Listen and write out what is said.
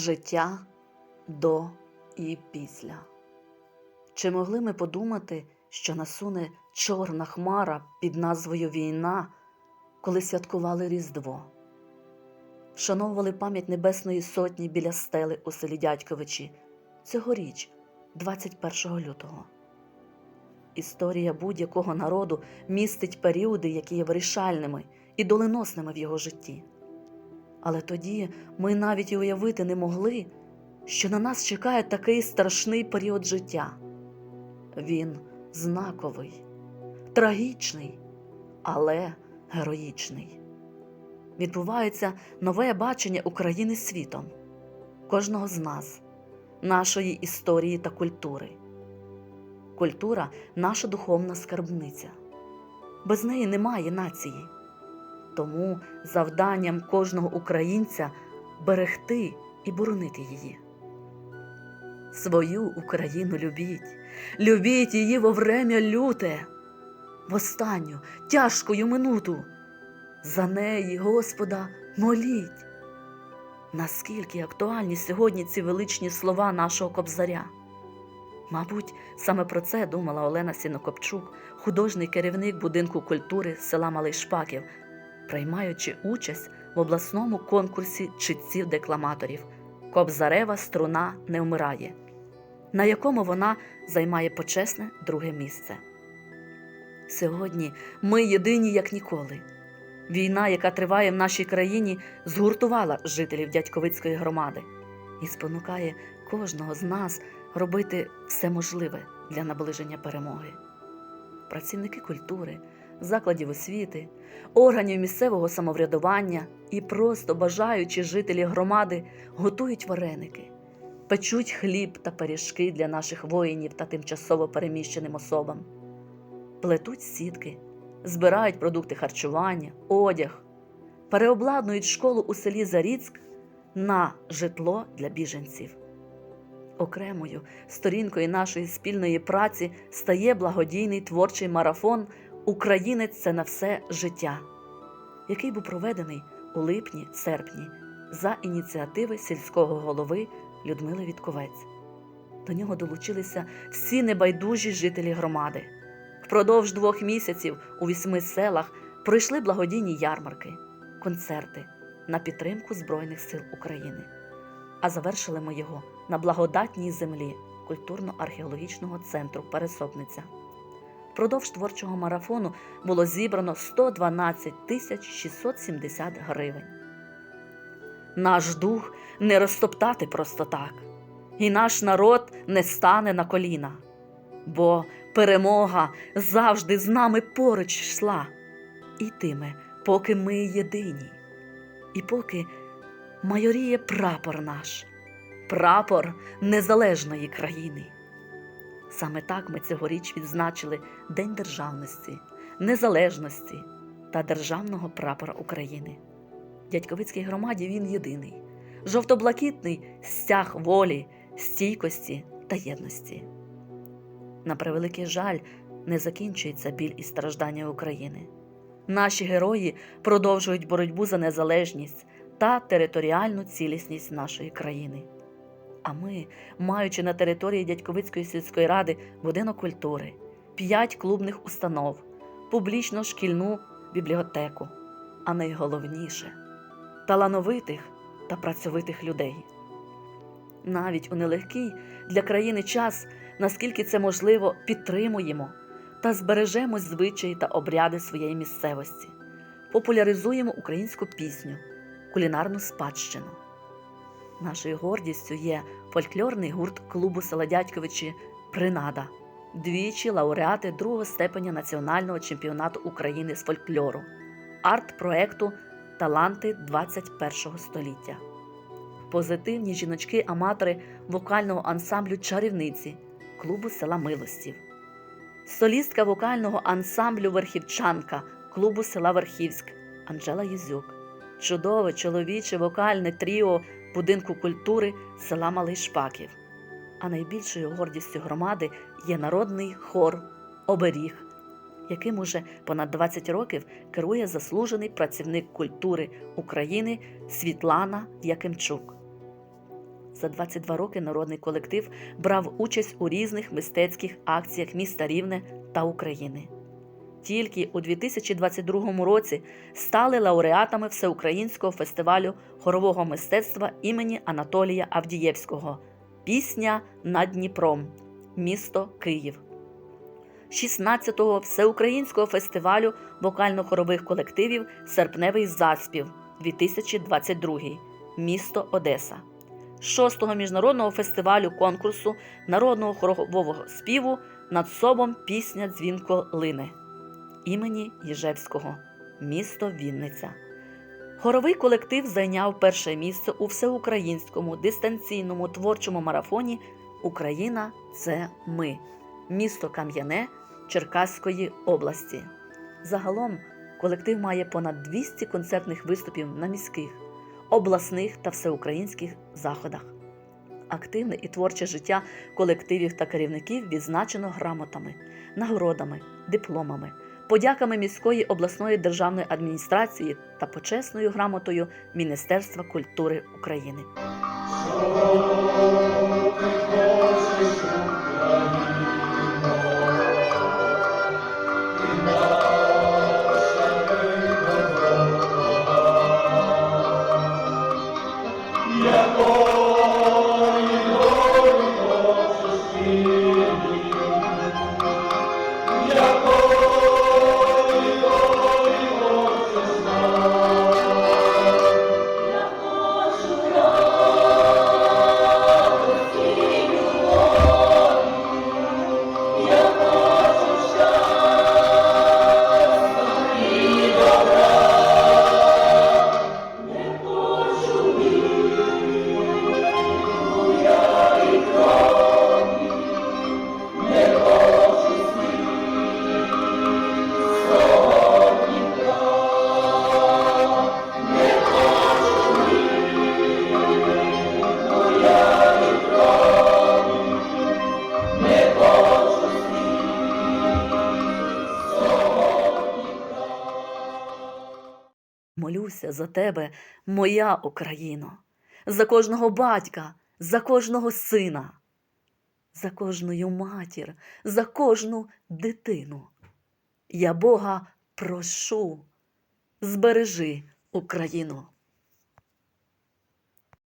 Життя до і після. Чи могли ми подумати, що насуне чорна хмара під назвою Війна, коли святкували Різдво? Вшановували пам'ять Небесної Сотні біля стели у селі Дядьковичі цьогоріч, 21 лютого. Історія будь-якого народу містить періоди, які є вирішальними і доленосними в його житті. Але тоді ми навіть і уявити не могли, що на нас чекає такий страшний період життя. Він знаковий, трагічний, але героїчний. Відбувається нове бачення України світом, кожного з нас, нашої історії та культури. Культура наша духовна скарбниця. Без неї немає нації. Тому завданням кожного українця берегти і боронити її. Свою Україну любіть, любіть її во врем'я люте, в останню тяжкою минуту. За неї, Господа, моліть. Наскільки актуальні сьогодні ці величні слова нашого кобзаря? Мабуть, саме про це думала Олена Сінокопчук, художній керівник будинку культури села Малий Шпаків, приймаючи участь в обласному конкурсі читців-декламаторів Кобзарева струна не вмирає, на якому вона займає почесне друге місце. Сьогодні ми єдині як ніколи. Війна, яка триває в нашій країні, згуртувала жителів дядьковицької громади і спонукає кожного з нас робити все можливе для наближення перемоги. Працівники культури, закладів освіти, органів місцевого самоврядування і просто бажаючі жителі громади готують вареники, печуть хліб та пиріжки для наших воїнів та тимчасово переміщеним особам, плетуть сітки, збирають продукти харчування, одяг, переобладнують школу у селі Заріцьк на житло для біженців. Окремою сторінкою нашої спільної праці стає благодійний творчий марафон Українець це на все життя, який був проведений у липні-серпні за ініціативи сільського голови Людмили Вітковець. До нього долучилися всі небайдужі жителі громади. Впродовж двох місяців у вісьми селах пройшли благодійні ярмарки, концерти на підтримку Збройних сил України. А завершили ми його на благодатній землі культурно-археологічного центру Пересопниця. Впродовж творчого марафону було зібрано 112 тисяч 670 гривень. Наш дух не розтоптати просто так, і наш народ не стане на коліна, бо перемога завжди з нами поруч йшла, ітиме, поки ми єдині, і поки майоріє прапор наш, прапор незалежної країни. Саме так ми цьогоріч відзначили День державності, незалежності та державного прапора України. Дядьковицькій громаді він єдиний, жовто-блакитний стяг волі, стійкості та єдності. На превеликий жаль, не закінчується біль і страждання України. Наші герої продовжують боротьбу за незалежність та територіальну цілісність нашої країни. А ми, маючи на території Дядьковицької сільської ради будинок культури, п'ять клубних установ, публічну шкільну бібліотеку, а найголовніше талановитих та працьовитих людей. Навіть у нелегкий для країни час, наскільки це можливо, підтримуємо та збережемо звичаї та обряди своєї місцевості, популяризуємо українську пісню, кулінарну спадщину. Нашою гордістю є фольклорний гурт клубу села Дядьковичі Принада, двічі лауреати другого степеня національного чемпіонату України з фольклору, арт-проекту Таланти 21 століття. Позитивні жіночки-аматори вокального ансамблю Чарівниці клубу села Милостів, солістка вокального ансамблю Верхівчанка клубу села Верхівськ Анжела Єзюк, чудове чоловіче вокальне тріо будинку культури села Малий Шпаків. А найбільшою гордістю громади є народний хор Оберіг, яким уже понад 20 років керує заслужений працівник культури України Світлана Якимчук. За 22 роки народний колектив брав участь у різних мистецьких акціях міста Рівне та України. Тільки у 2022 році стали лауреатами Всеукраїнського фестивалю хорового мистецтва імені Анатолія Авдієвського Пісня над Дніпром, місто Київ. 16-го Всеукраїнського фестивалю вокально-хорових колективів Серпневий заспів 2022, місто Одеса. 6-го міжнародного фестивалю конкурсу народного хорового співу над собом пісня Дзвінко Лине імені Єжевського, місто Вінниця. Хоровий колектив зайняв перше місце у всеукраїнському дистанційному творчому марафоні Україна це ми, місто Кам'яне Черкаської області. Загалом колектив має понад 200 концертних виступів на міських, обласних та всеукраїнських заходах. Активне і творче життя колективів та керівників відзначено грамотами, нагородами, дипломами, подяками міської обласної державної адміністрації та почесною грамотою Міністерства культури України. За тебе, моя Україно, за кожного батька, за кожного сина, за кожну матір, за кожну дитину. Я Бога прошу, збережи Україну.